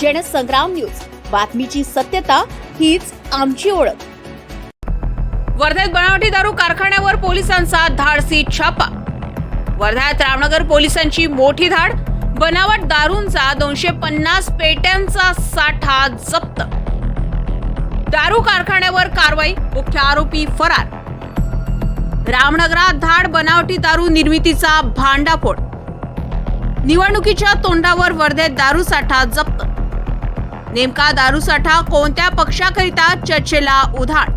Jansangram news. बातमीची सत्यता हीच आमची ओळख. वर्ध्यात बनावटी दारू कारखान्यावर पोलिसांचा धाडसी छापा. वर्ध्यात रामनगर पोलिसांची मोठी धाड. बनावट दारूंचा दोनशे पन्नास पेट्यांचा साठा जप्त. दारू कारखान्यावर कारवाई मुख्य आरोपी फरार. रामनगरात धाड बनावटी दारू निर्मितीचा भांडाफोड. निवडणुकीच्या तोंडावर वर्धेत दारू साठा जप्त. नेमका दारू साठा कोणत्या पक्षाकरिता चर्चेला उधाण?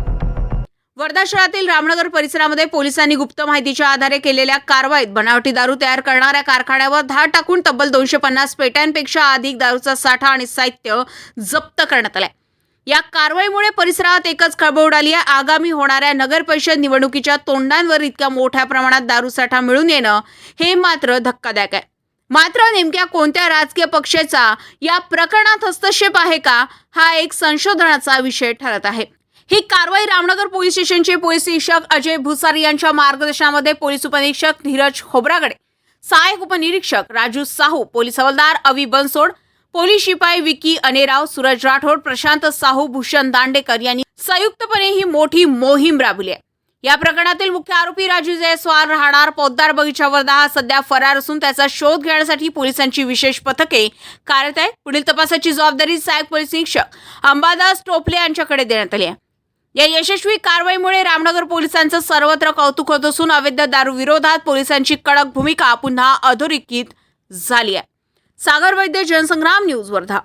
वर्धा शहरातील रामनगर परिसरामध्ये पोलिसांनी गुप्त माहितीच्या आधारे केलेल्या कारवाईत बनावटी दारू तयार करणाऱ्या कारखान्यावर धाड टाकून तब्बल दोनशे पन्नास पेट्यांपेक्षा अधिक दारूचा साठा आणि साहित्य जप्त करण्यात आलाय. या कारवाईमुळे परिसरात एकच खळबळ उडाली आहे. आगामी होणाऱ्या नगर परिषद निवडणुकीच्या तोंडांवर इतक्या मोठ्या प्रमाणात दारूसाठा मिळून येणं हे मात्र धक्कादायक आहे. मात्र नेमक्या कोणत्या राजकीय पक्षाचा या प्रकरणात हस्तक्षेप आहे का हा एक संशोधनाचा विषय ठरत आहे. ही कारवाई रामनगर पोलीस स्टेशनचे पोलीस निरीक्षक अजय भुसारी यांच्या मार्गदर्शनामध्ये पोलीस उपनिरीक्षक धीरज खोब्रागडे सहाय्यक उपनिरीक्षक राजू साहू पोलीस हवालदार अवी बनसोड पोलीस शिपाई विकी अनेराव सूरज राठोड प्रशांत साहू भूषण दांडेकर यांनी संयुक्तपणे ही मोठी मोहीम राबवली आहे. या प्रकरणातील मुख्य आरोपी राजू जयस्वाल राहणार पोद्दार बगीचा वर्धा हा सध्या फरार असून त्याचा शोध घेण्यासाठी पोलिसांची विशेष पथके कार्यरत आहे पुढील तपासाची जबाबदारी सहाय्यक पोलीस निरीक्षक अंबादास टोपले यांच्याकडे देण्यात आली आहे. या यशस्वी कारवाईमुळे रामनगर पोलिसांचं सर्वत्र कौतुक होत असून अवैध दारू विरोधात पोलिसांची कडक भूमिका पुन्हा अधोरेखित झाली आहे. सागर वैद्य जनसंग्राम न्यूज वर्धा